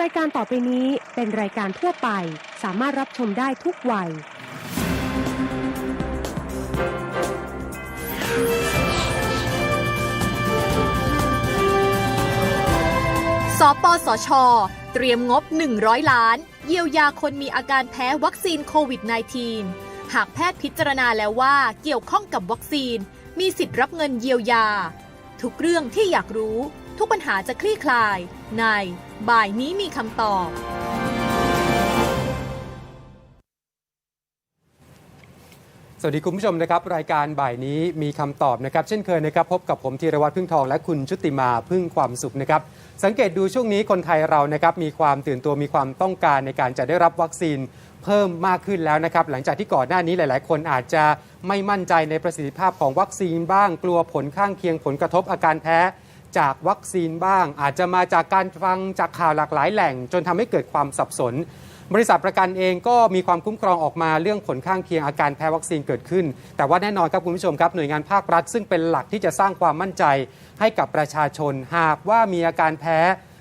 รายการต่อไปนี้เป็นรายการทั่วไป สามารถรับชมได้ทุกวัย สปสช เตรียมงบ 100 ล้าน เยียวยาคนมีอาการแพ้วัคซีนโควิด -19 หากแพทย์พิจารณาแล้วว่าเกี่ยวข้องกับวัคซีน มีสิทธิ์รับเงินเยียวยา ทุกเรื่องที่อยากรู้ ทุกปัญหาจะคลี่คลายใน บ่ายนี้มีคำตอบสวัสดีคุณผู้ชมนะครับ รายการบ่ายนี้มีคำตอบนะครับ เช่นเคยนะครับ พบกับผมธีรวัตรพึ่งทองและคุณชุติมาพึ่งความสุขนะครับ สังเกตดูช่วงนี้คนไทยเรานะครับมีความตื่นตัวมีความต้องการในการจะได้รับวัคซีนเพิ่มมากขึ้นแล้วนะครับ หลังจากที่ก่อนหน้านี้หลาย ๆ คนอาจจะไม่มั่นใจในประสิทธิภาพของวัคซีนบ้างกลัวผลข้างเคียงผลกระทบอาการแพ้ จากวัคซีนบ้าง อาจจะมาจากการฟังจากข่าวหลากหลายแหล่ง จนทำให้เกิดความสับสน บริษัทประกันเองก็มีความคุ้มครองออกมาเรื่องผลข้างเคียงอาการแพ้วัคซีนเกิดขึ้น แต่ว่าแน่นอนครับคุณผู้ชมครับหน่วยงานภาครัฐ ซึ่งเป็นหลักที่จะสร้างความมั่นใจให้กับประชาชน หากว่ามีอาการแพ้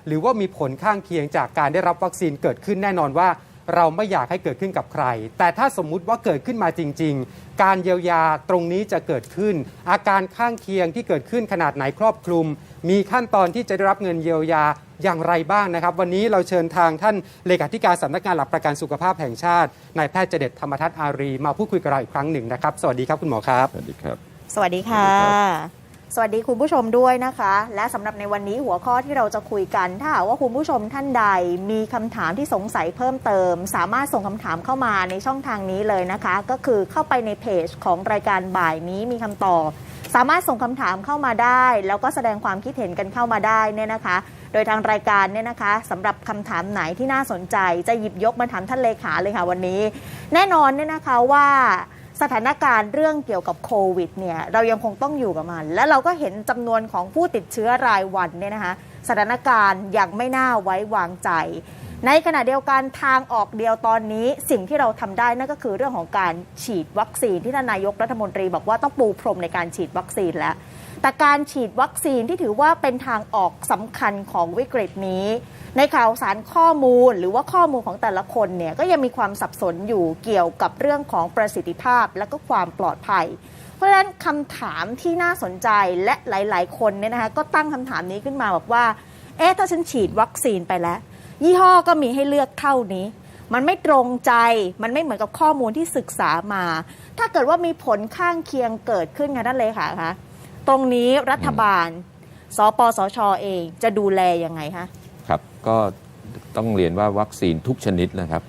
หรือว่ามีผลข้างเคียงจากการได้รับวัคซีนเกิดขึ้นแน่นอนว่า เราไม่อยากให้เกิดขึ้นกับใคร แต่ถ้าสมมุติว่าเกิดขึ้นมาจริง ๆ การเยียวยาตรงนี้จะเกิดขึ้น อาการข้างเคียงที่เกิดขึ้นขนาดไหนครอบคลุม มีขั้นตอนที่จะได้รับเงินเยียวยาอย่างไรบ้างนะครับ วันนี้เราเชิญทางท่านเลขาธิการสำนักงานหลักประกันสุขภาพแห่งชาตินายแพทย์เจเดตธรรมทัศน์อารี มาพูดคุยกับเราอีกครั้งหนึ่งนะครับ สวัสดีครับคุณหมอครับ สวัสดีครับ สวัสดีค่ะ สวัสดีคุณผู้ชมด้วยนะคะ และสำหรับในวันนี้หัวข้อที่เราจะคุยกัน ถ้าหากว่าคุณผู้ชมท่านใดมีคำถามที่สงสัยเพิ่มเติม สามารถส่งคำถามเข้ามาในช่องทางนี้เลยนะคะ ก็คือเข้าไปในเพจของรายการบ่ายนี้มีคำตอบ สามารถส่งคำถามเข้ามาได้ แล้วก็แสดงความคิดเห็นกันเข้ามาได้เนี่ยนะคะ โดยทางรายการเนี่ยนะคะสำหรับคำถามไหนที่น่าสนใจ จะหยิบยกมาถามท่านเลขาเลยค่ะวันนี้ แน่นอนเนี่ยนะคะว่า สถานการณ์เรื่องเกี่ยวกับโควิดเนี่ยเรายังคงต้องอยู่กับมัน และเราก็เห็นจำนวนของผู้ติดเชื้อรายวันเนี่ยนะคะสถานการณ์ยังไม่น่าไว้วางใจ ในขณะเดียวกันทางออกเดียวตอนนี้สิ่งที่เราทำได้นั่นก็คือเรื่องของการฉีดวัคซีนที่ท่านนายกรัฐมนตรี บอกว่าต้องปูพรมในการฉีดวัคซีนแล้ว แต่การฉีดวัคซีนที่ถือว่าเป็นทางออกสำคัญของวิกฤตนี้ ในข่าวสารข้อมูลหรือว่าข้อมูลของแต่ละคนเนี่ยก็ยังมีความสับสนอยู่เกี่ยวกับเรื่องของประสิทธิภาพและก็ความปลอดภัย เพราะฉะนั้นคำถามที่น่าสนใจและหลาย ๆ คนเนี่ยนะคะก็ตั้งคำถามนี้ขึ้นมาบอกว่า เอ๊ะถ้าฉันฉีดวัคซีนไปแล้ว ยี่ห้อก็มีให้เลือกเท่านี้มันไม่ตรงใจ มันไม่เหมือนกับข้อมูลที่ศึกษามา ถ้าเกิดว่ามีผลข้างเคียงเกิดขึ้นค่ะท่นเลยค่ะคะ ตรงนี้รัฐบาล สปสชเองจะดูแลยังไงคะ ครับ ก็ต้องเรียนว่าวัคซีนทุกชนิดนะครับ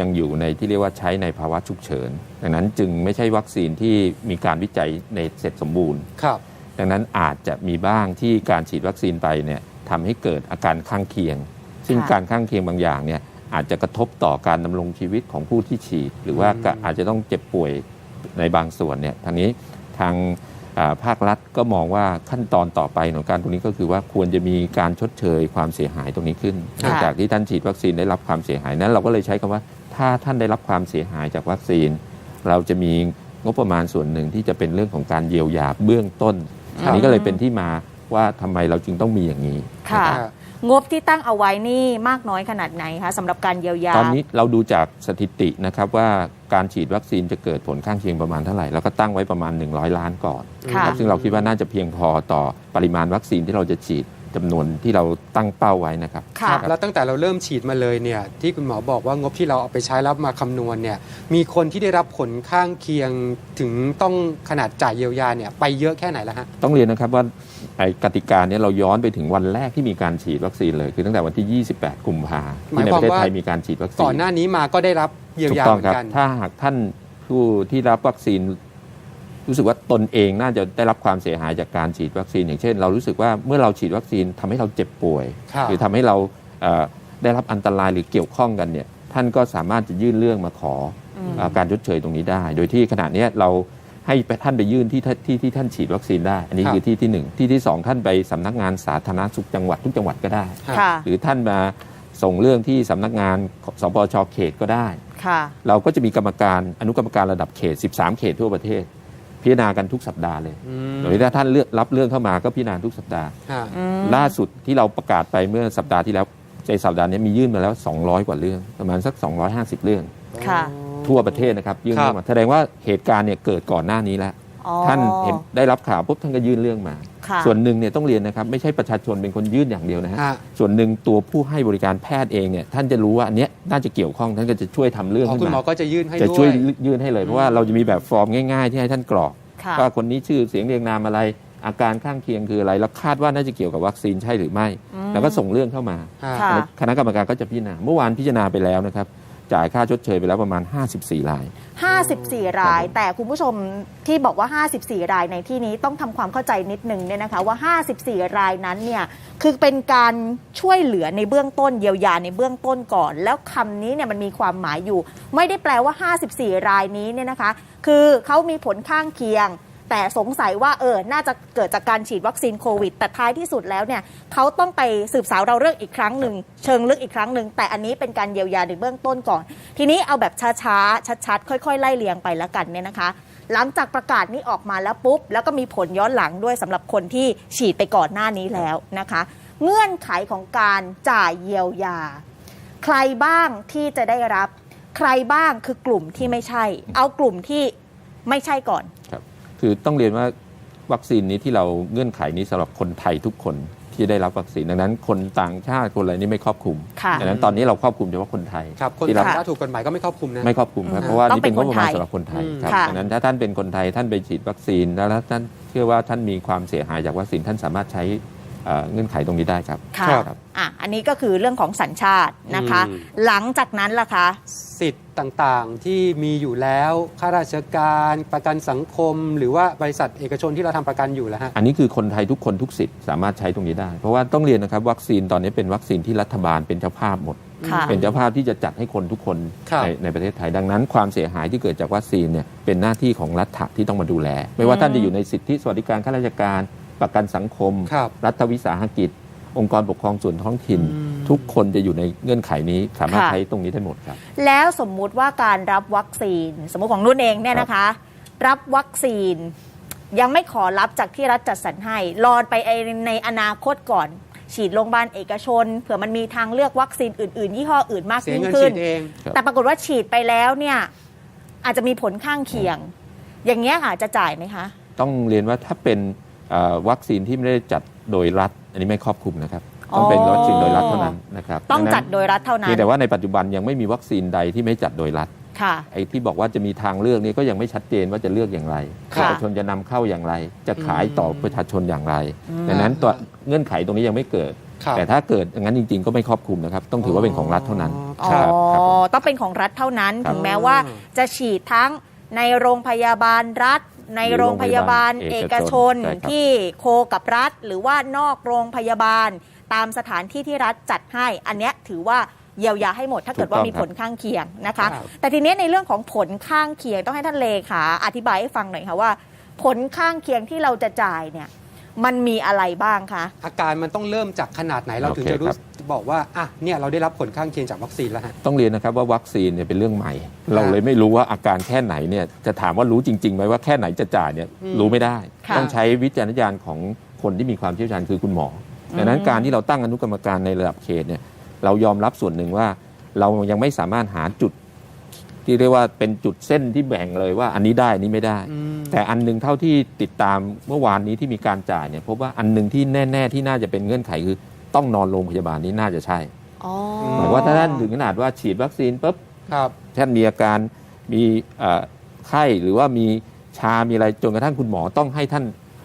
ยังอยู่ในที่เรียกว่าใช้ในภาวะฉุกเฉิน ดังนั้นจึงไม่ใช่วัคซีนที่มีการวิจัยในเสร็จสมบูรณ์ ครับ ดังนั้นอาจจะมีบ้างที่การฉีดวัคซีนไปเนี่ยทำให้เกิดอาการข้างเคียง ซึ่งค่ะการข้างเคียงบางอย่างเนี่ยอาจจะกระทบต่อการดำรงชีวิตของผู้ที่ฉีด หรือว่าก็อาจจะต้องเจ็บป่วยในบางส่วนเนี่ยทางนี้ทางอ่า ภาครัฐก็มองว่าขั้นตอนต่อไปของการตรงนี้ก็คือว่าควรจะมีการชดเชยความเสียหายตรงนี้ขึ้นค่ะหลังจากที่ท่านฉีดวัคซีนได้รับความเสียหายนั้น เราก็เลยใช้คำว่าถ้าท่านได้รับความเสียหายจากวัคซีน เราจะมีงบประมาณส่วนหนึ่งที่จะเป็นเรื่องของการเยียวยาเบื้องต้นครับอันนี้ก็เลยเป็นที่มาว่าทำไมเราจึงต้องมีอย่างนี้ค่ะนะครับ งบที่ตั้งเอาไว้นี่มากน้อยขนาดไหนคะสำหรับการเยียวยา ตอนนี้เราดูจากสถิตินะครับว่าการฉีดวัคซีนจะเกิดผลข้างเคียงประมาณเท่าไหร่แล้วก็ตั้งไว้ประมาณ 100 ล้านก่อนค่ะ นะครับซึ่งเราคิดว่าน่าจะเพียงพอต่อปริมาณวัคซีนที่เราจะฉีด จำนวนที่เราตั้งเป้าไว้นะครับค่ะรับแล้วตั้งแต่เราเริ่มฉีดมาเลยเนี่ยที่คุณหมอบอกว่างบที่เราเอาไปใช้แล้วมาคำนวณเนี่ยมีคนที่ได้รับผลข้างเคียงถึงต้องขนาดจ่ายเยียวยาเนี่ยไปเยอะแค่ไหนแล้วฮะต้องเรียนนะครับว่าไอ้กติกาเนี้เราย้อนไปถึงวันแรกที่มีการฉีดวัคซีนเลยคือตั้งแต่วันที่ 28 กุมภาหมายที่ในคปวามระเทศว่าไทยมีการฉีดวัคซีนก่อนหน้านี้มาก็ได้รับเยียวยาถูกต้เหองมือครับนกันถ้าหากท่านผู้ที่รับวัคซีน รู้สึกว่าตนเองน่าจะได้รับความเสียหายจากการฉีดวัคซีน อย่างเช่น เรารู้สึกว่าเมื่อเราฉีดวัคซีนทำให้เราเจ็บป่วยครับหรือทำให้เราเอ่อได้รับอันตรายหรือเกี่ยวข้องกันเนี่ยท่านก็สามารถจะยื่นเรื่องมาขออมเอ่อการชดเชยตรงนี้ได้ โดยที่ขณะเนี้ยเราให้ไปท่านไปยื่นที่ท่านที่ที่ท่านฉีดวัคซีนได้ อันนี้ครับคือที่ที่หนึ่งที่ที่สองท่านไปสำนักงานสาธารณสุขจังหวัดทุกจังหวัดก็ได้ค่ะหรือท่านมาส่งเรื่องที่สำนักงานสปชเขตก็ได้ค่ะเราก็จะมีกรรมการอนุกรรมการระดับเขต 13 เขตทั่วประเทศ พิจารณากันทุกสัปดาห์เลยอืมโดยถ้าท่านเลือกรับเรื่องเข้ามาก็พิจารณาทุกสัปดาห์ฮะอืมล่าสุดที่เราประกาศไปเมื่อสัปดาห์ที่แล้วในสัปดาห์นี้มียื่นมาแล้ว 200 กว่าเรื่อง ประมาณสัก 250 เรื่องค่ะทั่วประเทศนะครับยื่นครับเรื่องมาแสดงว่าเหตุการณ์เนี่ยเกิดก่อนหน้านี้แล้วอ๋อ ท่านเห็นได้รับข่าวปุ๊บท่านก็ยื่นเรื่องมา ค่ะส่วนหนึ่งเนี่ยต้องเรียนนะครับไม่ใช่ประชาชนเป็นคนยื่นอย่างเดียวนะฮะฮะ ส่วนหนึ่งตัวผู้ให้บริการแพทย์เองเนี่ยท่านจะรู้ว่าอันเนี้ยน่าจะเกี่ยวข้องท่านก็จะช่วยทำเรื่องอ๋อขึ้นคุณหมอมาก็จะยื่นให้จะด้ช่ววยย ยื่นให้เลยเพราะว่าเราจะมีแบบฟอร์มง่าย ๆ ที่ให้ท่านกรอก ค่ะ ว่าคนนี้ชื่อเสียงเรียงนามอะไร อาการข้างเคียงคืออะไร แล้วคาดว่าน่าจะเกี่ยวกับวัคซีนใช่หรือไม่อืมแล้วก็ส่งเรื่องเข้ามาฮะค่ะ คณะกรรมการก็จะพิจารณาเมื่อวานพิจารณาไปแล้วนะครับ จ่ายค่าชดเชยไปแล้วประมาณ 54 ราย 54 ราย แต่คุณผู้ชมที่บอกว่า 54 รายในที่นี้ต้องทำความเข้าใจนิดนึงเนี่ยนะคะว่า 54 รายนั้นเนี่ยคือเป็นการช่วยเหลือในเบื้องต้นเยียวยาในเบื้องต้นก่อน แล้วคำนี้เนี่ยมันมีความหมายอยู่ ไม่ได้แปลว่า 54 รายนี้เนี่ยนะคะ คือเขามีผลข้างเคียง แต่สงสัยว่าเออน่าจะเกิดจากการฉีดวัคซีนโควิด แต่ท้ายที่สุดแล้วเนี่ยเขาต้องไปสืบสาวเราเรื่องอีกครั้งหนึ่งเชิงลึกอีกครั้งหนึ่งแต่อันนี้เป็นการเยียวยาในเบื้องต้นก่อน ทีนี้เอาแบบช้าๆชัดๆ ค่อยๆ ไล่เลียงไปแล้วกันเนี่ยนะคะ หลังจากประกาศนี้ออกมาแล้วปุ๊บ แล้วก็มีผลย้อนหลังด้วยสำหรับคนที่ฉีดไปก่อนหน้านี้แล้วนะคะ เงื่อนไขของการจ่ายเยียวยา ใครบ้างที่จะได้รับ ใครบ้างคือกลุ่มที่ไม่ใช่ เอากลุ่มที่ไม่ใช่ก่อน ครับคือต้องเรียนว่าวัคซีนนี้ที่เราเงื่อนไขนี้สำหรับคนไทยทุกคนที่ได้รับวัคซีนดังนั้น คนต่างชาติคนอะไรนี่ไม่ครอบคลุมค่ะดังนั้นตอนนี้เราครอบคลุมเฉพาะคนไทยครับคนที่รับต่างชาติถูกกฎหมายก็ไม่ครอบคลุมนะไม่ครอบคลุมครับอืมเพราะว่าต้องนี่เป็นงบประมาณเป็นคนไทยสำหรับคนไทยอืมครับค่ะดังนั้นถ้าท่านเป็นคนไทยท่านไปฉีดวัคซีนแล้วท่านเชื่อว่าท่านมีความเสียหายจากวัคซีนท่านสามารถใช้เอ่อ เงื่อนไขตรงนี้ได้ครับค่ะครับ อะอันนี้ก็คือเรื่องของสัญชาตินะคะ อืม หลังจากนั้นล่ะคะ สิทธิ์ต่างๆที่มีอยู่แล้วข้าราชการประกันสังคม หรือว่าบริษัทเอกชนที่เราทำประกันอยู่แล้วฮะ อันนี้คือคนไทยทุกคนทุกสิทธิ์สามารถใช้ตรงนี้ได้ เพราะว่าต้องเรียนนะครับวัคซีนตอนนี้เป็นวัคซีนที่รัฐบาลเป็นเจ้าภาพหมด ค่ะ เป็นเจ้าภาพที่จะจัดให้คนทุกคนครับ ในในประเทศไทยดังนั้น ความเสียหายที่เกิดจากวัคซีนเนี่ยเป็นหน้าที่ของรัฐที่ต้องมาดูแล ไม่ว่าท่านจะอยู่ในสิทธิสวัสดิการข้าราชการ ประกันสังคม ครับรัฐวิสาหกิจ องค์กรปกครองส่วนท้องถิ่น อืม ทุกคนจะอยู่ในเงื่อนไขนี้สามารถค่ะ ใช้ตรงนี้ได้หมดครับ แล้วสมมุติว่าการรับวัคซีน สมมติของนุ่นเองเนี่ยนะคะ รับวัคซีน ยังไม่ขอรับจากที่รัฐจัดสรรให้รอไปในอนาคตก่อน ฉีดโรงพยาบาลเอกชน เผื่อมันมีทางเลือกวัคซีนอื่น ๆ ยี่ห้ออื่นมากเสียยิ่งเงินขึ้ฉีน ดเอง ครับ แต่ปรากฏว่าฉีดไปแล้วเนี่ยอาจจะมีผลข้างเคียง อย่างเงี้ยค่ะจะจ่ายไหมคะ ต้องเรียนว่าถ้าเป็นเอ่อ วัคซีนที่ไม่ได้จัดโดยรัฐ อันนี้ไม่ครอบคลุมนะครับ ต้องเป็นอ๋อวัคซีนโดยรัฐเท่านั้นนะครับต้องนั้นจัดโดยรัฐเท่านั้เพียนงแต่ว่าในปัจจุบันยังไม่มีวัคซีนใดที่ไม่จัดโดยรัฐค่ะไอ้ที่บอกว่าจะมีทางเลือกนี้ก็ยังไม่ชัดเจนว่าจะเลือกอย่างไรค่ะเอกชนจะนำเข้าอย่างไร จะขายต่อประชาชนอย่างไรอืมดังนั้นตัวเงื่อนไขตรงนี้ยังไม่เกิดครับแต่ถ้าเกิดอย่างนั้นจริง ๆ ก็ไม่ครอบคลุมนะครับ ต้องถือว่าเป็นของรัฐเท่านั้นอ๋อครับครับผมต้องเป็นของรัฐเท่านั้นครับถึงแม้ว่าจะฉีดทั้งในโรงพยาบาลรัฐ ในโรงพยาบาลเอกชนใช่ครับที่โคกับรัฐ หรือว่านอกโรงพยาบาล ตามสถานที่ที่รัฐจัดให้ อันเนี้ยถือว่าเยียวยาให้หมดถ้าเกิดว่ามีผลข้างเคียงนะคะครับแต่ทีนี้ในเรื่องของผลข้างเคียงต้องให้ท่านเลขาอธิบายให้ฟังหน่อยค่ะว่า ผลข้างเคียงที่เราจะจ่ายเนี่ยมันมีอะไรบ้างคะ อาการมันต้องเริ่มจากขนาดไหนเราถึงโอเคจะรู้ครั บบอกว่าอะเนี่ยเราได้รับผลข้างเคียงจากวัคซีนแล้วฮะ ต้องเรียนนะครับว่าวัคซีนเนี่ยเป็นเรื่องใหม่ เราเลยไม่รู้ว่าอาการแค่ไหนเนี่ยจะถามว่ารู้จริงๆไหมว่าแค่ไหนจะจ่ายเนี่ยอืมรู้ไม่ได้ ค่ะ ต้องใช้วิจารณญาณของคนที่มีความเชี่ยวชาญคือคุณหมอดังนั้นอืมการที่เราตั้งอนุกรรมการในระดับเขตเนี่ยเรายอมรับส่วนหนึ่งว่า เรายังไม่สามารถหาจุด ที่เรียกว่าเป็นจุดเส้นที่แบ่งเลยว่าอันนี้ได้อันนี้ไม่ได้อืมแต่อันหนึงเท่าที่ติดตามเมื่อวานนี้ที่มีการจ่ายเนี่ยพบว่าอันหนึงที่แน่ ๆ ที่น่าจะเป็นเงื่อนไขคือ ต้องนอนโรงพยาบาลนี้น่าจะใช่อ๋อหมายว่าถ้าท่านถึงขนาดว่าฉีดวัคซีนปุ๊บครับท่านมีอาการมีเอ่อไข้หรือว่ามีชา มีอะไรจนกระทั่งคุณหมอต้องให้ท่าน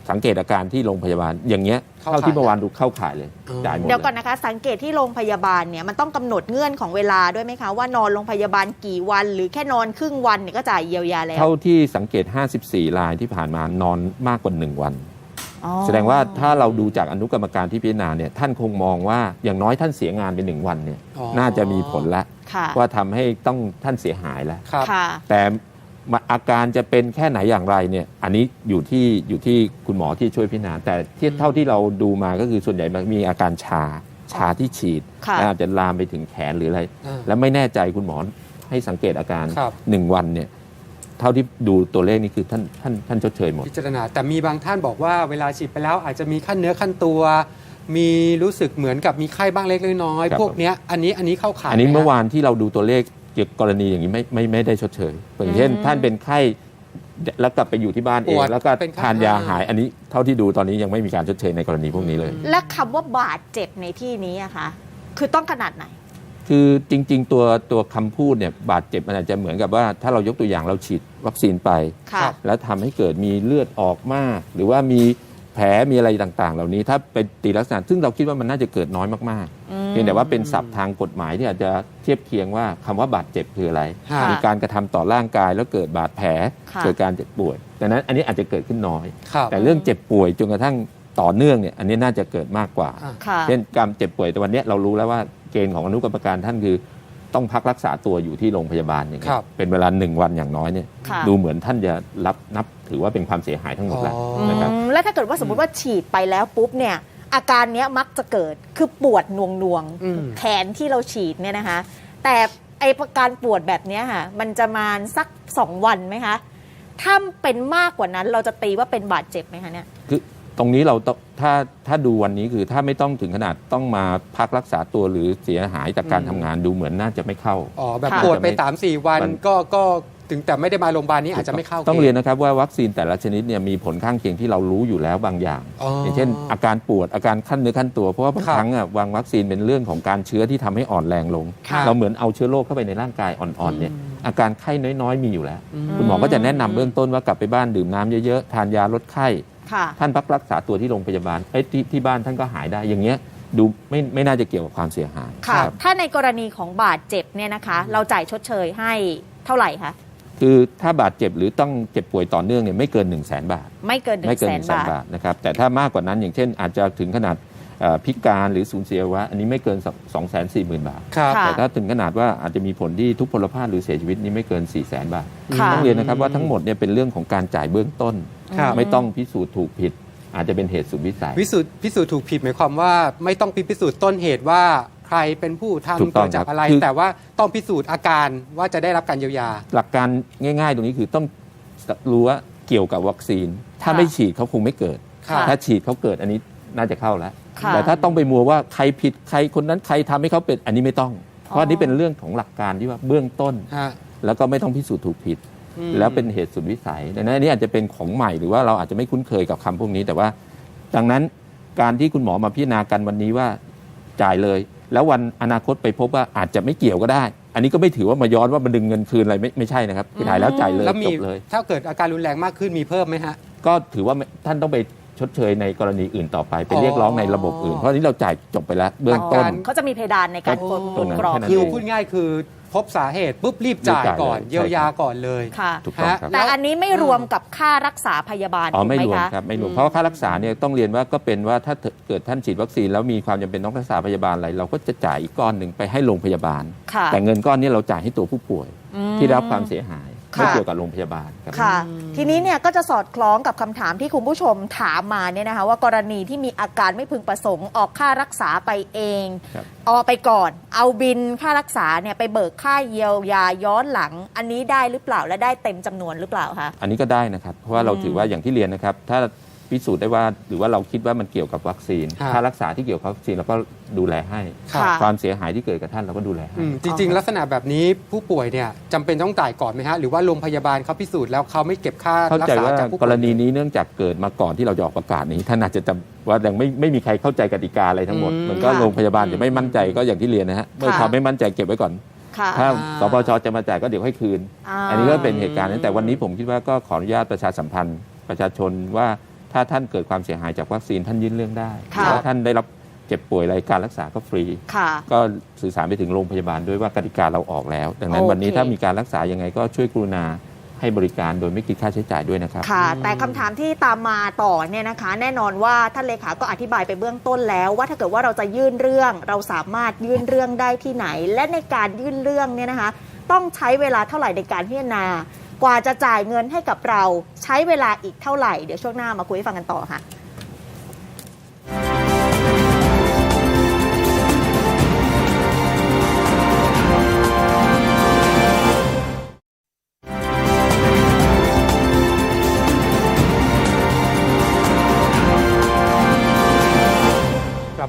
สังเกตอาการที่โรงพยาบาลอย่างเงี้ยเข้าเท่าที่ข่ายเมื่อวานดูเข้าข่ายเลยอ๋อจ่ายหมดเดี๋ยวก่อนเลยนะคะ สังเกตที่โรงพยาบาลเนี่ยมันต้องกำหนดเงื่อนของเวลาด้วยไหมคะ ว่านอนโรงพยาบาลกี่วัน หรือแค่นอนครึ่งวันเนี่ยก็จ่ายเยียวยาแล้ว เท่าที่สังเกต 54รายที่ผ่านมานอนมากกว่า 1 วันอ๋อ แสดงว่าถ้าเราดูจากอนุกรรมการที่พิจารณาเนี่ยท่านคงมองว่าอย่างน้อยท่านเสียงานไปหนึ่งวันเนี่ยอ๋อ น่าจะมีผลแล้วค่ะว่าทำให้ต้องท่านเสียหายแล้ว ครับ ค่ะ แต่มาอาการจะเป็นแค่ไหนอย่างไรเนี่ยอันนี้อยู่ที่อยู่ที่คุณหมอที่ช่วยพิจารณาแต่ที่อืมเท่าที่เราดูมาก็คือส่วนใหญ่มันมีอาการชาชาที่ฉีดค่ะ และอาจจะลามไปถึงแขนหรืออะไร อ่าแล้วไม่แน่ใจคุณหมอให้สังเกตอาการครับ หนึ่งวันเนี่ย เท่าที่ดูตัวเลขนี่คือท่านท่านท่านชดเชยหมด พิจารณา แต่มีบางท่านบอกว่าเวลาฉีดไปแล้วอาจจะมีขั้นเนื้อขั้นตัว มีรู้สึกเหมือนกับมีไข้บ้างเล็กน้อยครับ พวกเนี้ยอันนี้อันนี้เข้าข่ายอันนี้ไหฮะ เมื่อวานที่เราดูตัวเลขเกี่ยวกับกรณีอย่างนี้ไม่ไม่ไม่ได้ชดเชยอย่างเช่น อืม ท่านเป็นไข้แล้วกลับไปอยู่ที่บ้านเอปงวดแล้วก็เป็นไข้ ทานยาอ่าหาย อันนี้เท่าที่ดูตอนนี้ยังไม่มีการชดเชยในกรณีพวกนี้เลย และคำว่าบาดเจ็บในที่นี้อะคะคือต้องขนาดไหน คือจริง ๆ ตัวตัวคำพูดเนี่ยบาดเจ็บมันอาจจะเหมือนกับว่า ถ้าเรายกตัวอย่างเราฉีดวัคซีนไป ค่ะแล้วทำให้เกิดมีเลือดออกมาก หรือว่ามีแผลมีอะไรต่างๆ เหล่านี้ถ้าเป็นตีลักษณะ ซึ่งเราคิดว่ามันน่าจะเกิดน้อยมากๆเพียงแต่ว่าเป็นศัพท์ทางกฎหมายที่อาจจะเทียบเคียงว่าคำว่าบาดเจ็บคืออะไร ค่ะ มีการกระทำต่อร่างกายแล้วเกิดบาดแผลค่ะ เกิดการเจ็บป่วยดังนั้นอันนี้อาจจะเกิดขึ้นน้อย ครับ แต่เรื่องเจ็บป่วยจนกระทั่งต่อเนื่องเนี่ยอันนี้น่าจะเกิดมากกว่าอะค่ะ เช่นการเจ็บป่วยแต่วันเนี้ยเรารู้แล้วว่า เกณฑ์ของอนุกรรมการท่านคือ ต้องพักรักษาตัวอยู่ที่โรงพยาบาลอย่างเงี้ครัยบ เป็นเวลาหนึ่งวันอย่างน้อยเนี่ยค่ะ ดูเหมือนท่านจะรับนับถือว่าเป็นความเสียหายทั้งหมดแล้วอ๋อนะครับ อืมแล้วถ้าเกิดว่าสมมติว่าฉีดไปแล้วปุ๊บเนี่ย อาการเนี้ยมักจะเกิดคือปวดหน่วงนวงๆอืม แขนที่เราฉีดเนี่ยนะคะ แต่ไออาการปวดแบบเนี้ยค่ะ มันจะมาสักสองวันไหมคะ ถ้าเป็นมากกว่านั้นเราจะตีว่าเป็นบาดเจ็บไหมคะเนี่ย คือ ตรงนี้เราต้องถ้าถ้าดูวันนี้คือถ้าไม่ต้องถึงขนาดต้องมาพักรักษาตัวหรือเสียหายจากการอืมทำงานดูเหมือนน่าจะไม่เข้า อ๋อแบบค่ะ ปวดไปสามสี่วันมันก็ก็ถึงแต่ไม่ได้มาโรงพยาบาลนี้อาจจะไม่เข้าต้องกณฑ์เรียนนะครับว่าวัคซีนแต่ละชนิดเนี่ยมีผลข้างเคียงที่เรารู้อยู่แล้วบางอย่าง อ๋ออ อย่างเช่น อาการปวดอาการขั้นเนื้อขั้นตัว เพราะว่าบางครับครั้งอะวางวัคซีนเป็นเรื่องของการเชื้อที่ทำให้อ่อนแรงลง ค่ะ เราเหมือนเอาเชื้อโรคเข้าไปในร่างกายอ่อนๆเนี่ยอาการไข้น้อยๆ มีอยู่แล้วอืมคุณหมอก็จะแนะนำเบื้องต้นว่ากลับไปบ้านดื่มน้ำเยอะๆ ทานยาลดไข้ ค่ะ ท่านพักรักษาตัวที่โรงพยาบาลเอ้ยที่ที่บ้านท่านก็หายได้อย่างเงี้ยดูไม่ไม่น่าจะเกี่ยวกับความเสียหายค่ะ รับถ้าในกรณีของบาดเจ็บเนี่ยนะคะ เราจ่ายชดเชยให้เท่าไหร่คะ คือถ้าบาดเจ็บหรือต้องเจ็บป่วยต่อเนื่องเนี่ยไม่เกิน1 0 0 0 0แบาท ไม่เกินหนึ่ไม่งเกินแสหนนึ่งแสนบาท บาทนะครับแต่ถ้ามากกว่านั้นอย่างเช่น อาจจะถึงขนาดเอ่อ พิการหรือสูญเสียอวัยวะอันนี้ไม่เกิน 2 4 0 0 0 0 บาท ครับค่ะแต่ถ้าถึงขนาดว่าอาจจะมีผลที่ทุกพลภาพหรือเสียชีวิตนี่ไม่เกิน 4 0 0 0 0 0 บาท ค่ะ ต้องเรียนนะครับว่าทั้งหมดเนี่ยเป็นเรื่องของการจ่ายเบื้องต้น ครับ ไม่ต้องพิสูจน์ถูกผิด อาจจะเป็นเหตุสุดวิสัยพิสูจน์พิสูจน์ถูกผิดหมายความว่าไม่ต้องพิสูจน์ต้นเหตุว่าใครเป็นผู้ถูกทำต้เกิองดจากครับอะไรคือ แต่ว่าต้องพิสูจน์อาการว่าจะได้รับการเยียวยา หลักการง่าย ๆ ตรงนี้คือต้องรู้ว่าเกี่ยวกับวัคซีน ถ้าค่ะ ไม่ฉีดเขาคงไม่เกิด ค่ะ ถ้าฉีดเขาเกิดอันนี้ น่าจะเข้าแล้ว ค่ะ แต่ถ้าต้องไปมัวว่าใครผิดใครคนนั้นใครทำให้เขาเป็นอันนี้ไม่ต้อง เพราะอันนี้เป็นเรื่องของหลักการที่ว่าเบื้องต้น ฮะแล้วก็ไม่ต้องพิสูจน์ถูกผิด อืม แล้วเป็นเหตุสุดวิสัยดังนั้นอันนี้อาจจะเป็นของใหม่หรือว่าเราอาจจะไม่คุ้นเคยกับคำพวกนี้ แต่ว่า ดังนั้นการที่คุณหมอมาพิจารณากันวันนี้ว่าจ่ายเลย แล้ววันอนาคตไปพบว่าอาจจะไม่เกี่ยวก็ได้ อันนี้ก็ไม่ถือว่ามาย้อนว่ามันดึงเงินคืนอะไรไม่ไม่ใช่นะครับคือถ่ายแล้วจ่ายเลยแล้วมีจบเลย ถ้าเกิดอาการรุนแรงมากขึ้นมีเพิ่มไหมฮะ ก็ถือว่าไม่ท่านต้องไป ชดเชยในกรณีอื่นต่อไป ไปอ๋อเรียกร้องในระบบอื่น เพราะอันนี้เราจ่ายจบไปแล้วเบื้องต้น เขาจะมีเพดานในการโอ้กดตรงนั้นกรอบ แค่นั้นคือเองพูดง่ายคือพบสาเหตุปุ๊บรีบจ่ายรีบจ่ายก่อนเลย เยียวยาใช่ครับก่อนเลย ค่ะ ถูกต้องครับฮะแต่อันนี้ไม่รวมกับค่ารักษาพยาบาลอ๋อถูกไม่ไหมรวมคะครับไม่รวมอืเพราะว่าค่ารักษาเนี่ยต้องเรียนว่าก็เป็นว่าถ้าเกิดท่านฉีดวัคซีนแล้วมีความจำเป็นต้องรักษาพยาบาลอะไร เราก็จะจ่ายอีกก้อนหนึ่งไปให้โรงพยาบาล ค่ะแต่เงินก้อนนี้เราจ่ายให้ตัวผู้ป่วย อืม ที่ได้รับความเสียหายค่ะ ไม่เกี่ยวกับโรงพยาบาลครับ ค่ะ ทีนี้เนี่ยก็จะสอดคล้องกับคำถามที่คุณผู้ชมถามมาเนี่ยนะคะ ว่ากรณีที่มีอาการไม่พึงประสงค์ออกค่ารักษาไปเองครับ เอาไปก่อน เอาบินค่ารักษาเนี่ยไปเบิกค่าเยียวยาย้อนหลัง อันนี้ได้หรือเปล่าและได้เต็มจำนวนหรือเปล่าคะ อันนี้ก็ได้นะครับ เพราะว่าเราอืมถือว่าอย่างที่เรียนนะครับ ถ้า พิสูจน์ได้ว่า หรือว่าเราคิดว่ามันเกี่ยวกับวัคซีนครับค่ารักษาที่เกี่ยวกับวัคซีนเราก็ดูแลให้ครับค่ะ ความเสียหายที่เกิดกับท่านเราก็ดูแลให้ อืมจริง ๆ ลักษณะแบบนี้ผู้ป่วยเนี่ยจำเป็นต้องจ่ายก่อนไหมฮะ หรือว่าโรงพยาบาลเขาพิสูจน์แล้วเขาไม่เก็บค่าเข้ารักใจษาว่าจากผู้กป่วย รณีนี้เนื่องจากเกิดมาก่อนที่เราจะออกประกาศนี้ท่านอาจจะจำว่ายังไม่ไม่มีใครเข้าใจกติกาอะไรทั้งหมดอืมมันก็ค่ะโรงพยาบาลจะไม่มั่นใจก็อย่างที่เรียนนะฮะเมื่อค่ะ ความไม่มั่นใจเก็บไว้ก่อน ค่ะถ้าอ่าสปชจะมาจ่ายก็เดี๋ยวให้คืนา อันนี้ก็เป็นเหตุการณ์นั้นแต่วันนี้ผมคิดว่าก็ขออนุญาตประชาสัมพันธ์ประชาชนว่า ถ้าท่านเกิดความเสียหายจากวัคซีนท่านยื่นเรื่องได้หค่ะรือว่าท่านได้รับเจ็บป่วยอะไรการรักษาก็ฟรี ค่ะ ก็สื่อสารไปถึงโรงพยาบาลด้วยว่ากติกาเราออกแล้ว ดังนั้นโอเค วันนี้ถ้ามีการรักษายังไงก็ช่วยกรุณาให้บริการโดยไม่คิดค่าใช้จ่ายด้วยนะครับ ค่ะ แต่คำถามที่ตามมาต่อเนี่ยนะคะ แน่นอนว่าท่านเลขาก็อธิบายไปเบื้องต้นแล้ว ว่าถ้าเกิดว่าเราจะยื่นเรื่องเราสามารถยื่นเรื่องได้ที่ไหน และในการยื่นเรื่องเนี่ยนะคะ ต้องใช้เวลาเท่าไหร่ในการพิจารณา กว่าจะจ่ายเงินให้กับเราใช้เวลาอีกเท่าไหร่ เดี๋ยวช่วงหน้ามาคุยให้ฟังกันต่อค่ะ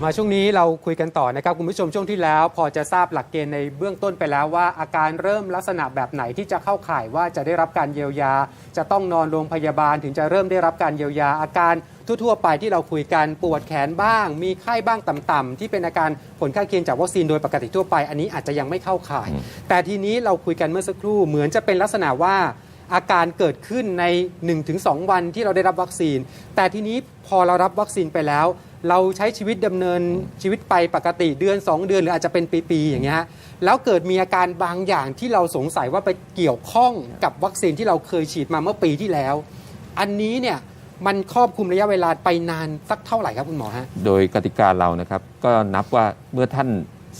มาช่วงนี้เราคุยกันต่อนะครับคุณผู้ชมช่วงที่แล้ว พอจะทราบหลักเกณฑ์ในเบื้องต้นไปแล้วว่า อาการเริ่มลักษณะแบบไหนที่จะเข้าข่ายว่าจะได้รับการเยียวยา จะต้องนอนโรงพยาบาลถึงจะเริ่มได้รับการเยียวยา อาการทั่วๆ ไปที่เราคุยกันปวดแขนบ้าง มีไข้บ้างต่ำๆที่เป็นอาการผลข้างเคียงจากวัคซีนโดยปกติทั่วไป อันนี้อาจจะยังไม่เข้าข่ายอืมแต่ทีนี้เราคุยกันเมื่อสักครู่เหมือนจะเป็นลักษณะว่า อาการเกิดขึ้นใน 1-2 วันที่เราได้รับวัคซีน แต่ทีนี้พอเรารับวัคซีนไปแล้ว เราใช้ชีวิตดำเนินชีวิตไปปกติเดือน 2 เดือนหรืออาจจะเป็นปีๆอย่างเงี้ยแล้วเกิดมีอาการบางอย่างที่เราสงสัยว่าไปเกี่ยวข้องกับวัคซีนที่เราเคยฉีดมาเมื่อปีที่แล้ว อันนี้เนี่ยมันครอบคลุมระยะเวลาไปนานสักเท่าไหร่ครับคุณหมอฮะ โดยกติกาเรานะครับ ก็นับว่าเมื่อท่าน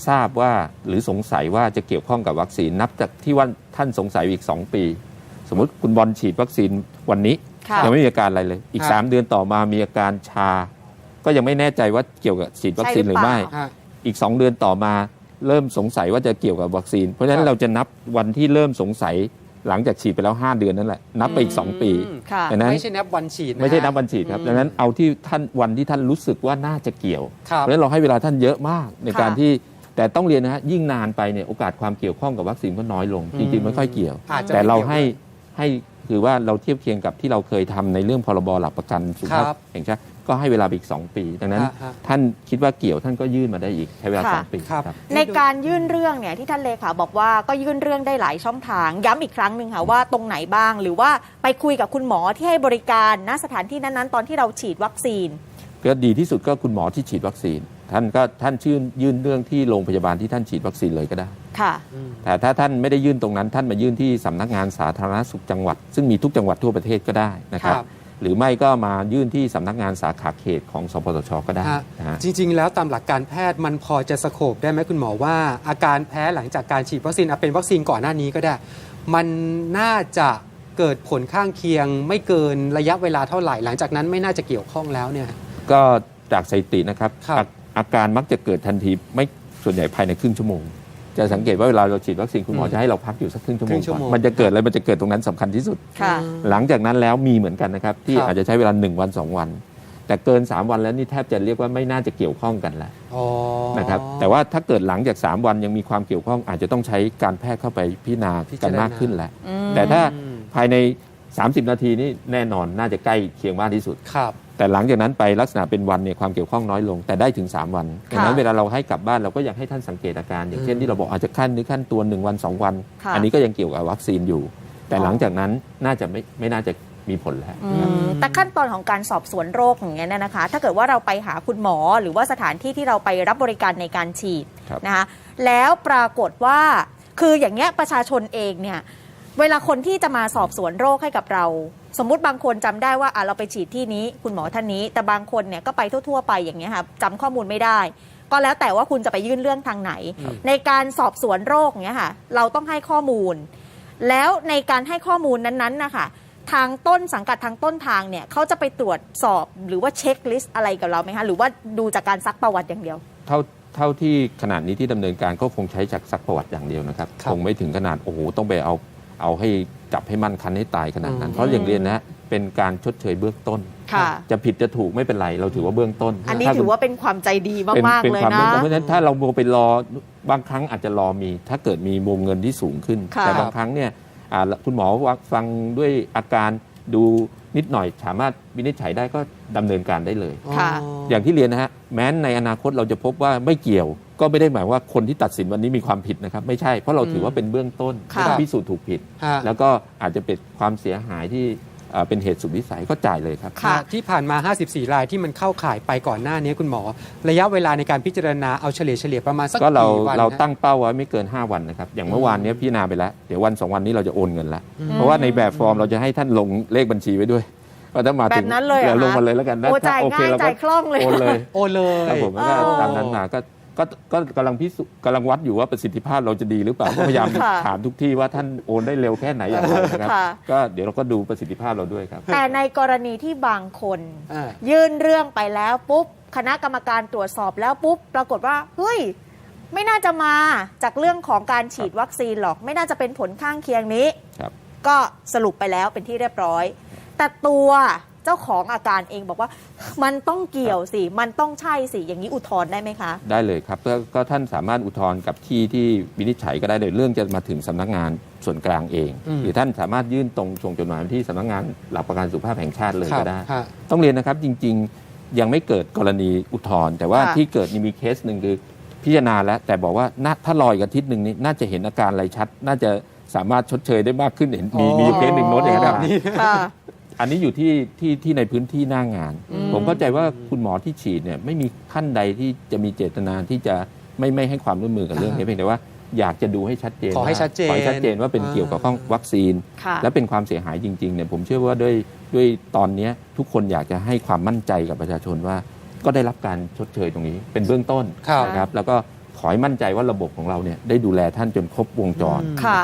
ทราบว่าหรือสงสัยว่าจะเกี่ยวข้องกับวัคซีนนับจากที่ว่าท่านสงสัยอีก 2 ปี มมติคุณบอลฉีดวัคซีนวันนี้ ค่ะยังไม่มีอาการอะไรเลย อีกครับ3เดือนต่อมามีอาการชา ก็ยังไม่แน่ใจว่าเกี่ยวกับฉีดวัคซีนใช่หหรืรืออเปล่าไม่ฮะ อีก 2 เดือนต่อมาเริ่มสงสัยว่าจะเกี่ยวกับวัคซีน เพราะฉะนั้ครันบเราจะนับวันที่เริ่มสงสัยหลังจากฉีดไปแล้ว 5 เดือนนั่นแหละนับไปอีก 2 ปีอืมค่ะ ดังนั้นไม่ใช่นับวันฉีดะฮะไม่ใช่นับวันฉีดครับอืมดังนั้นเอาที่ท่านวันที่ท่านรู้สึกว่าน่าจะเกี่ยวครับเพราะฉะนั้นเราให้เวลาท่านเยอะมากในการค่ะ ที่แต่ต้องเรียนนะฮะยิ่งนานไปเนี่ยโอกาสความเกี่ยวข้องกับวัคซีนก็น้อยลง จริงๆไม่ค่อยเกี่ยว อาจจะแต่เราไม่กี่ยวให้ด้วย ให้คือว่าเราเทียบเคียงกับที่เราเคยทำในเรื่องพรบหลักประกันสุขภาพครับแห่งชาติก็ให้เวลาไปอีก 2 ปี ดังนั้นฮะฮะท่านคิดว่าเกี่ยวท่านก็ยื่นมาได้อีกใช้เวลาค่ะสองปีครับครับในการยื่นเรื่องเนี่ยที่ท่านเลขาบอกว่าก็ยื่นเรื่องได้หลายช่องทาง ย้ำอีกครั้งหนึ่งค่ะว่าตรงไหนบ้าง หรือว่าไปคุยกับคุณหมอที่ให้บริการณสถานที่นั้นๆ ตอนที่เราฉีดวัคซีน ก็ดีที่สุดก็คุณหมอที่ฉีดวัคซีน ท่านก็ท่านชื่นยื่นเรื่องที่โรงพยาบาลที่ท่านฉีดวัคซีนเลยก็ได้ ค่ะแต่ถ้าท่านไม่ได้ยื่นตรงนั้น ท่านมายื่นที่สำนักงานสาธารณสุขจังหวัด ซึ่งมีทุกจังหวัดทั่วประเทศก็ได้นะครับครับหรือไม่ก็มายื่นที่สำนักงานสาขาเขตของสปสชก็ได้ฮะนะฮะจริง ๆ แล้วตามหลักการแพทย์มันพอจะสโคบได้ไหมคุณหมอว่า อาการแพ้หลังจากการฉีดวัคซีนอะเป็นวัคซีนก่อนหน้านี้ก็ได้ มันน่าจะเกิดผลข้างเคียง ไม่เกินระยะเวลาเท่าไหร่หลังจากนั้นไม่น่าจะเกี่ยวข้องแล้วเนี่ยก็จากสถิตินะครับครับอาอาการมักจะเกิดทันทีไม่ส่วนใหญ่ภายในครึ่งชั่วโมง จะสังเกตว่าเวลาเราฉีดวัคซีนคุณหมอจะให้เราพักอยู่สักครึ่งชั่วโมครึ่งงชั่วก่อนโมงมันจะเกิดอะไรมันจะเกิดตรงนั้นสำคัญที่สุด ค่ะ หลังจากนั้นแล้วมีเหมือนกันนะครับ ที่ครับ อาจจะใช้เวลา 1 วัน 2 วัน แต่เกิน 3 วันแล้วนี่แทบจะเรียกว่าไม่น่าจะเกี่ยวข้องกันแล้วอ๋อนะครับแต่ว่าถ้าเกิดหลังจาก 3 วันยังมีความเกี่ยวข้องอาจจะต้องใช้การแพทย์เข้าไปพิจารณาพิจากันรณามมากขึ้นแหละ อืม แต่ถ้าอืมภายใน 30 นาทีนี่แน่นอนน่าจะใกล้เคียงมากที่สุด ครับ แต่หลังจากนั้นไปลักษณะเป็นวันเนี่ยความเกี่ยวข้องน้อยลง แต่ได้ถึง 3 วันดังนั้นเวลาเราให้กลับบ้านเราก็อยากให้ท่านสังเกตอาการ อย่างเช่นที่เราบอกอาจจะขั้นนี้ขั้นตัว 1 วัน 2 วัน ค่ะ อันนี้ก็ยังเกี่ยวกับวัคซีนอยู่ แต่หลังจากนั้นน่าจะไม่ไม่น่าจะมีผลแล้ว อืมแต่ขั้นตอนของการสอบสวนโรคอย่างเงี้ยเนยนะคะ ถ้าเกิดว่าเราไปหาคุณหมอหรือว่าสถานที่ที่เราไปรับบริการในการฉีดครับ นะคะแล้วปรากฏว่าคืออย่างเงี้ยประชาชนเองเนี่ย เวลาคนที่จะมาสอบสวนโรคให้กับเรา สมมุติบางคนจำได้ว่าอะเราไปฉีดที่นี้ คุณหมอท่านนี้ แต่บางคนเนี่ยก็ไปทั่วๆ ไปอย่างเงี้ยค่ะจำข้อมูลไม่ได้ ก็แล้วแต่ว่าคุณจะไปยื่นเรื่องทางไหนอืมในการสอบสวนโรคเนี้ยค่ะ เราต้องให้ข้อมูล แล้วในการให้ข้อมูลนั้นๆนะคะทางต้นสังกัดทางต้นทางเนี่ยเขาจะไปตรวจสอบหรือว่าเช็คลิสต์อะไรกับเราไหมคะหรือว่าดูจากการซักประวัติอย่างเดียว เท่าเท่าที่ขนาดนี้ที่ดำเนินการก็คงใช้จากซักประวัติอย่างเดียวนะครับครับคงไม่ถึงขนาดโอ้โหต้องไปเอา เอาให้จับให้มั่นคันให้ตายขนาดนั้นอืมเพราะอย่างเรียนนะเป็นการชดเชยเบื้องต้น ค่ะ จะผิดจะถูกไม่เป็นไร เราถือว่าเบื้องต้นอันนี้ถ้ถือว่าเป็นความใจดีเป็นมากเป็นๆเลยความนะเบื้องต้นเพราะฉะนั้นถ้าเราโมไปรอบางครั้งอาจจะรอมี ถ้าเกิดมีวงเงินที่สูงขึ้นค่ะแต่บางครั้งเนี่ยอ่าคุณหมอฟังด้วยอาการดูนิดหน่อยสามารถวินิจฉัยได้ก็ดำเนินการได้เลยค่ะอย่างที่เรียนนะฮะแม้ในอนาคตเราจะพบว่าไม่เกี่ยว ก็ไม่ได้หมายว่าคนที่ตัดสินวันนี้มีความผิดนะครับ ไม่ใช่เพราะเราถือว่าเป็นเบื้องต้นค่ะต้องพิสูจน์ถูกผิด ฮะ แล้วก็อาจจะเป็นความเสียหายที่เอ่อเป็นเหตุสุดวิสัยก็จ่ายเลยครับ ค่ะ ที่ผ่านมา 54 รายที่มันเข้าข่ายไปก่อนหน้านี้คุณหมอ ระยะเวลาในการพิจารณาเอาเฉลี่ยเฉลี่ยประมาณสักก็เรากี่วันเราฮะ ตั้งเป้าไว้ไม่เกิน 5 วันนะครับ อย่างเมื่อวานเนี้ยพิจารณาไปแล้ว เดี๋ยววัน2วันนี้เราจะโอนเงินแล้ว เพราะว่าในแบบฟอร์มเราจะให้ท่านลงเลขบัญชีไว้ด้วยว่าถ้ามาถึงแบบนั้นเลยเหรอดี๋วลงคะมาเลยแล้วกันนะโอ้ถ้าจ่ายโอเคง่ายเราก็จ่ายคล่องเลย โอนเลยโอนเลย ครับผมแล้วก็อ๋อตามนั้นมาก็ ก็ก็กำลังพิสูจน์กำลังวัดอยู่ว่าประสิทธิภาพเราจะดีหรือเปล่า ก็พยายามค่ะถามทุกที่ว่าท่านโอนได้เร็วแค่ไหนอย่างไรนะครับ ค่ะ ก็เดี๋ยวเราก็ดูประสิทธิภาพเราด้วยครับ แต่ในกรณีที่บางคน อ่า ยื่นเรื่องไปแล้วปุ๊บ คณะกรรมการตรวจสอบแล้วปุ๊บ ปรากฏว่า เฮ้ย ไม่น่าจะมาจากเรื่องของการฉีดวัคซีนหรอก ไม่น่าจะเป็นผลข้างเคียงนี้ ครับ ก็สรุปไปแล้วเป็นที่เรียบร้อย แต่ตัว เจ้าของอาการเองบอกว่ามันต้องเกี่ยวสิ มันต้องใช่สิ อย่างนี้อุทธรณ์ได้ไหมคะ ได้เลยครับก็ก็ท่านสามารถอุทธรณ์กับที่ที่วินิจฉัยก็ได้เลยเรื่องจะมาถึงสำนักงานส่วนกลางเอง อืม หรือท่านสามารถยื่นตรงส่งจดหมายไปที่สำนักงานหลักประกันสุขภาพแห่งชาติเลยครัก็บได้ ฮะ ต้องเรียนนะครับจริงๆ ยังไม่เกิดกรณีอุทธรณ์แต่ว่าค่ะ ที่เกิดนี่มีเคสหนึ่งคือพิจารณาแล้ว แต่บอกว่าน่าถ้ารออีกอาทิตย์หนึ่งนี้น่าจะเห็นอาการอะไรชัด น่าจะสามารถชดเชยได้มากขึ้นเห็นมีมีอยู่เคสหนึ่งโน้ตอย่างนั้นแบนะบนี้ค่ะ อันนี้อยู่ที่ที่ที่ในพื้นที่หน้างาน อืม ผมเข้าใจว่าคุณหมอที่ฉีดเนี่ยไม่มีขั้นใดที่จะมีเจตนาที่จะไม่ไม่ให้ความร่วมมือกับเรื่องนี้อ่าเพียงแต่ว่าอยากจะดูให้ชัดเจนขอให้ว่าชัดเจนขอให้ชัดเจนว่าเป็นอ่า เกี่ยวกับข้องวัคซีน ค่ะ และเป็นความเสียหายจริงๆเนี่ยผมเชื่อว่าด้วยด้วยตอนเนี้ยทุกคนอยากจะให้ความมั่นใจกับประชาชนว่า ก็ได้รับการชดเชยตรงนี้ เป็นเบื้องต้นครับ นะครับแล้วก็ขอให้มั่นใจว่าระบบของเราเนี่ยได้ดูแลท่านจนครบวงจรอืมค่ะ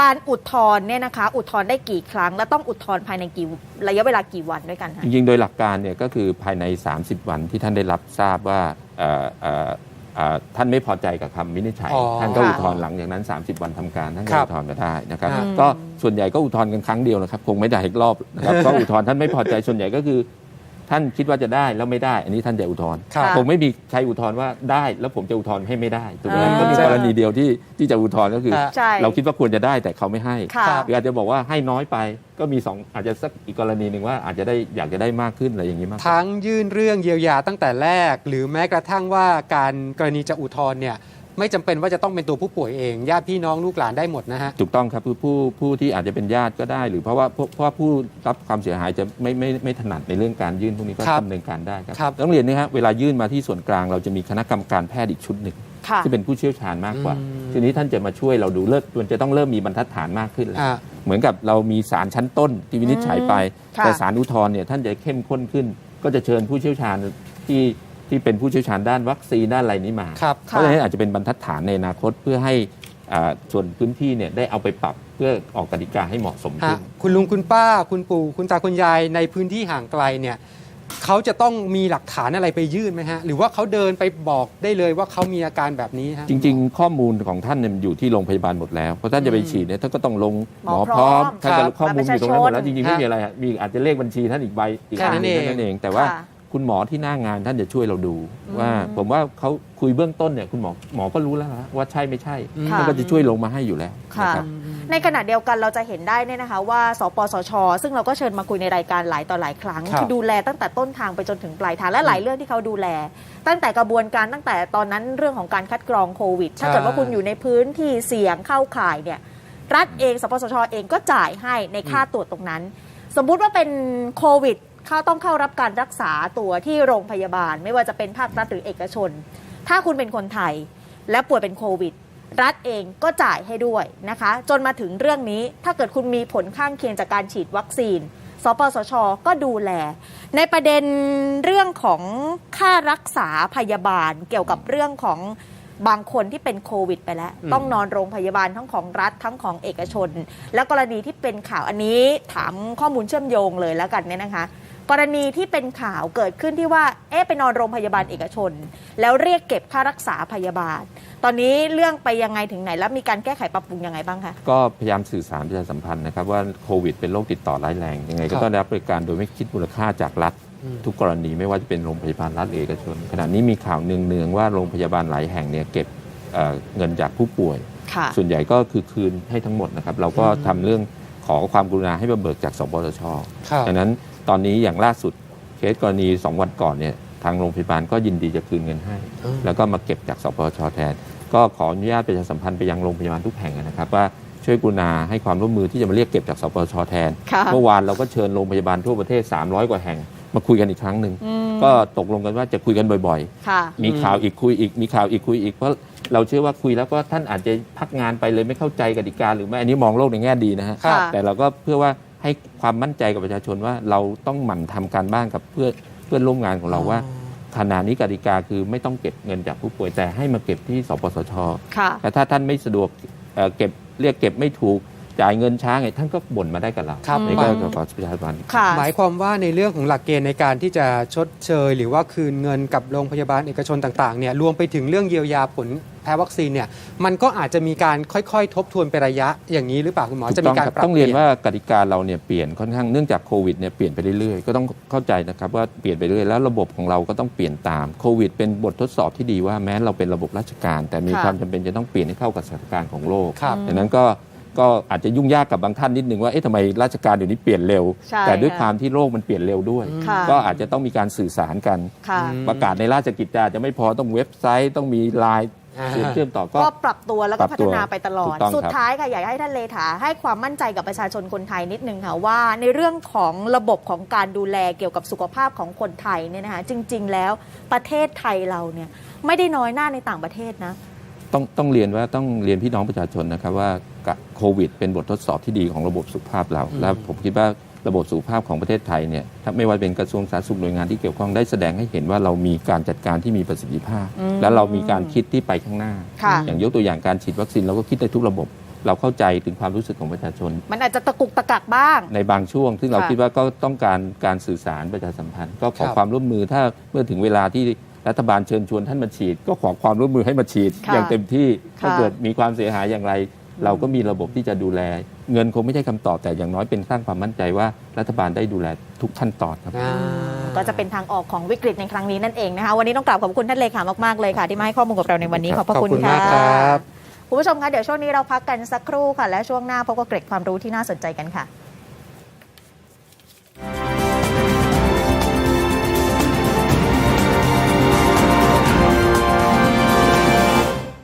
การอุทธรณ์เนี่ยนะคะอุทธรณ์ได้กี่ครั้ง และต้องอุทธรณ์ภายในกี่ระยะเวลากี่วันด้วยกันคะจริงๆ โดยหลักการเนี่ยก็คือภายใน 30 วันที่ท่านได้รับทราบว่าเอ่อเอ่อเอ่อท่านไม่พอใจกับคำวินิจฉัยอ๋อท่านก็ค่ะอุทธรณ์หลังจากนั้น 30 วันทำการท่านก็ครับอุทธรณ์มาได้นะครับอืมก็ส่วนใหญ่ก็อุทธรณ์กันครั้งเดียวนะครับ คงไม่ได้อีกรอบนะครับก็อุทธรณ์ท่านไม่พอใจส่วนใหญ่ก็คือ ท่านคิดว่าจะได้แล้วไม่ได้ อันนี้ท่านจะอุทธรณ์ครับค่ะคงไม่มีใครอุทธรณ์ว่าได้แล้วผมจะอุทธรณ์ให้ไม่ได้ถูกไหมอ่าก็มีกรณีเดียวที่ที่จะอุทธรณ์ก็คือฮะใช่ เราคิดว่าควรจะได้แต่เขาไม่ให้ค่ะครับหรืออาจจะบอกว่าให้น้อยไปก็มีสองอาจจะสักอีกกรณีหนึ่งว่าอาจจะได้อยากจะได้มากขึ้นอะไรอย่างนี้มากกว่า ทั้งยื่นเรื่องเยียวยาตั้งแต่แรก หรือแม้กระทั่งว่าการกรณีจะอุทธรณ์เนี่ย ไม่จำเป็นว่าจะต้องเป็นตัวผู้ป่วยเองญาติพี่น้องลูกหลานได้หมดนะฮะ ถูกต้องครับคือผู้ผู้ที่อาจจะเป็นญาติก็ได้ หรือเพราะว่าเพราะเพราะว่าผู้รับความเสียหายจะไม่ไม่ไม่ถนัดในเรื่องการยื่นพวกนี้ก็ครับดำเนินการได้ครับครับต้องเรียนนะครับเวลายื่นมาที่ส่วนกลางเราจะมีคณะกรรมการแพทย์อีกชุดหนึ่งค่ะที่เป็นผู้เชี่ยวชาญมากกว่าอืมทีนี้ท่านจะมาช่วยเราดูเลิกมันจะต้องเริ่มมีบรรทัดฐานมากขึ้นแล้วอ่าเหมือนกับเรามีศาลชั้นต้นที่วินิจฉัยไปค่ะแต่ศาลอุทธรณ์เนี่ยท่านจะเข้มข้นขึ้น ก็จะเชิญผู้เชี่ยวชาญที่ ที่เป็นผู้เชี่ยวชาญด้านวัคซีนด้านอะไรนี้มาครับ เพราะฉะนั้นอาจจะเป็นบรรทัดฐานในอนาคตเพื่อให้อ่าส่วนพื้นที่เนี่ยได้เอาไปปรับเพื่อออกกติกาให้เหมาะสมฮะขึ้นคุณลุงคุณป้าคุณปู่ คุณตาคุณยายในพื้นที่ห่างไกลเนี่ยเขาจะต้องมีหลักฐานอะไรไปยื่นไหมฮะ หรือว่าเขาเดินไปบอกได้เลยว่าเขามีอาการแบบนี้ฮะ จริง ๆ ข้อมูลของท่านเนี่ยมันอยู่ที่โรงพยาบาลหมดแล้ว เพราะท่านจะไปฉีดเนี่ยท่านก็ต้องลงหหมมออพพร้ร้ออมมท่านก็ครับข้อมูลอยู่ตรงนั้นหมดแล้วบัจตรประชาชนริงๆไม่มีอะไรฮะมีอาจจะเลขบัญชีท่านอีกใบอีกแค่อันนั้นหเองงนั่นเอง แต่ว่าค่ะ คุณหมอที่หน้างานท่านจะช่วยเราดูว่า ผมว่าเขาคุยเบื้องต้นเนี่ยคุณหมอหมอก็รู้แล้วนะว่าใช่ไม่ใช่ค่ะ ท่านก็จะช่วยลงมาให้อยู่แล้วค่ะ นะครับ ในขณะเดียวกันเราจะเห็นได้เนี่ยนะคะ ว่า สปสช ซึ่งเราก็เชิญมาคุยในรายการหลายต่อหลายครั้งครับคือดูแลตั้งแต่ต้นทางไปจนถึงปลายทางและหลายเรื่องที่เขาดูแล ตั้งแต่กระบวนการตั้งแต่ตอนนั้นเรื่องของการคัดกรองโควิด ถ้าเกิดว่าคุณอยู่ในพื้นที่เสี่ยงเข้าข่ายเนี่ยรัฐเอง สปสช เองก็จ่ายให้ในค่าตรวจตรงนั้น สมมุติว่าเป็นโควิด เขาต้องเข้ารับการรักษาตัวที่โรงพยาบาล ไม่ว่าจะเป็นภาครัฐหรือเอกชน ถ้าคุณเป็นคนไทยและป่วยเป็นโควิด รัฐเองก็จ่ายให้ด้วยนะคะ จนมาถึงเรื่องนี้ถ้าเกิดคุณมีผลข้างเคียงจากการฉีดวัคซีน สปสช ก็ดูแล ในประเด็นเรื่องของค่ารักษาพยาบาลเกี่ยวกับเรื่องของบางคนที่เป็นโควิดไปแล้วอืมต้องนอนโรงพยาบาลทั้งของรัฐทั้งของเอกชน แล้วกรณีที่เป็นข่าวอันนี้ถามข้อมูลเชื่อมโยงเลยแล้วกันเนี่ยนะคะ กรณีที่เป็นข่าวเกิดขึ้นที่ว่า เอ๊ะไปนอนโรงพยาบาลเอกชน แล้วเรียกเก็บค่ารักษาพยาบาล ตอนนี้เรื่องไปยังไงถึงไหน แล้วมีการแก้ไขปรับปรุงยังไงบ้างคะ ก็พยายามสื่อสารประชาสัมพันธ์นะครับว่าโควิดเป็นโรคติดต่อร้ายแรงยังไงคก็รับต้องได้รับบริการโดยไม่คิดมูลค่าจากรัฐอืมทุกกรณีไม่ว่าจะเป็นโรงพยาบาลรัฐหรือเอกชน ขณะนี้มีข่าวเนืองๆว่าโรงพยาบาลหลายแห่งเนี่ยเก็บเอ่อเงินจากผู้ป่วยค่ะส่วนใหญ่ก็คือคืนให้ทั้งหมดนะครับเราก็ทำเรื่องขอความกรุณาให้มาเบิกจากสปสชครับดังนั้น ตอนนี้อย่างล่าสุดเคสกรณี 2 วันก่อนเนี่ยทางโรงพยาบาลก็ยินดีจะคืนเงินให้อืมแล้วก็มาเก็บจากสปสชแทน ก็ขออนุญาตประชาสัมพันธ์ไปยังโรงพยาบาลทุกแห่งนะครับว่าช่วยกรุณาให้ความร่วมมือที่จะมาเรียกเก็บจากสปสชแทน ค่ะ เมื่อวานเราก็เชิญโรงพยาบาลทั่วประเทศ 300 กว่าแห่ง มาคุยกันอีกครั้งหนึ่งอืมก็ตกลงกันว่าจะคุยกันบ่อยค่ะ ๆ มีข่าวอีกคุยอีกมีข่าวอีกคุยอีกเพราะเราเชื่อว่าคุยแล้วก็ท่านอาจจะพักงานไปเลยไม่เข้าใจกติกาหรือไม่อันนี้มองโลกในแง่ดีนะฮะครับแต่เราก็เพื่อว่า ให้ความมั่นใจกับประชาชนว่าเราต้องหมั่นทำการบ้านกับเพื่อนเพื่อนร่วมงานของเราว่าขณะนี้กติกาคือไม่ต้องเก็บเงินจากผู้ป่วยแต่ให้มาเก็บที่สปสชค่ะแต่ถ้าท่านไม่สะดวกเอ่อเก็บเรียกเก็บไม่ถูก จ่ายเงินช้าไงท่านก็บ่นมาได้กับเราครับ นี่ก็ขอประชาสัมพันธ์ค่ะ หมายความว่าในเรื่องของหลักเกณฑ์ในการที่จะชดเชย หรือว่าคืนเงินกับโรงพยาบาลเอกชนต่างๆเนี่ยรวมไปถึงเรื่องเยียวยาผลแพ้วัคซีนเนี่ยมันก็อาจจะมีการค่อยๆ ทบทวนไประยะอย่างนี้หรือเปล่าคุณหมอถูจะกมีต้องการครับปรับต้องเรียนปลี่ว่ากติกาเราเนี่ยเปลี่ยนค่อนข้างเนื่องจากโควิดเนี่ยเปลี่ยนไปเรื่อยๆ ก็ต้องเข้าใจนะครับว่าเปลี่ยนไปเรื่อยแล้วระบบของเราก็ต้องเปลี่ยนตามโควิด เป็นบททดสอบที่ดีว่าแม้เราเป็นระบบราชการ แต่มีค่ะความจำเป็นจะต้องเปลี่ยนให้เข้ากับสถานการณ์ของโลกครับดังนั้นก็ ก็อาจจะยุ่งยากกับบางท่านนิดนึงว่าเอ๊ะทำไมราชการเดี๋ยวนี้เปลี่ยนเร็ว ใช่แต่ด้วยค่ะความที่โลกมันเปลี่ยนเร็วด้วย ค่ะ ก็อาจจะต้องมีการสื่อสารกัน ค่ะอืมประกาศในราชกิจจาจะไม่พอต้องเว็บไซต์ต้องมีไลน์อ่า เชื่อมต่อก็ ก็ปรับตัวแล้วก็ปรับพัตัฒวนาไปตลอถูดกต้องครับ สุดท้ายค่ะอยากให้ท่านเลขาให้ความมั่นใจกับประชาชนคนไทยนิดนึงค่ะว่า ในเรื่องของระบบของการดูแลเกี่ยวกับสุขภาพของคนไทยเนี่ยนะคะจริง ๆ แล้วประเทศไทยเราเนี่ยไม่ได้น้อยหน้าในต่างประเทศนะ ต้องต้องเรียนว่าต้องเรียนพี่น้องประชาชนนะครับว่าโควิด เป็นบททดสอบที่ดีของระบบสุขภาพเราอืมแล้วผมคิดว่าระบบสุขภาพของประเทศไทยเนี่ยถ้าไม่ว่าเป็นกระทรวงสาธารณสุขหน่วยงานที่เกี่ยวข้องได้แสดงให้เห็นว่าเรามีการจัดการที่มีประสิทธิภาพอืมและเรามีการคิดที่ไปข้างหน้าค่ะอย่างยกตัวอย่างการฉีดวัคซีนเราก็คิดในทุกระบบ เราเข้าใจถึงความรู้สึกของประชาชน มันอาจจะตะกุกตะกักบ้าง ในบางช่วง ซึ่งเราค่ะคิดว่าก็ต้องการการสื่อสารประชาสัมพันธ์ ก็ขอครับความร่วมมือถ้าเมื่อถึงเวลาที่ รัฐบาลเชิญชวนท่านมาฉีด ก็ขอความร่วมมือให้มาฉีดค่ะอย่างเต็มที่ค่ะ ถ้าเกิดมีความเสียหายอย่างไร เราก็มีระบบที่จะดูแล เงินคงไม่ใช่คำตอบแต่อย่างน้อยเป็นสร้างความมั่นใจว่ารัฐบาลได้ดูแลทุกขั้นตอนครับ อ่า ก็จะเป็นทางออกของวิกฤตในครั้งนี้นั่นเองนะคะ วันนี้ต้องกราบขอบคุณท่านเลขามากๆเลยค่ะ ที่มาให้ข้อมูลกับเราในวันนี้ขอบพระคุณขอบคุณค่ะมากครับ คุณผู้ชมคะเดี๋ยวช่วงนี้เราพักกันสักครู่ค่ะ และช่วงหน้าพบกับเกร็ดความรู้ที่น่าสนใจกันค่ะ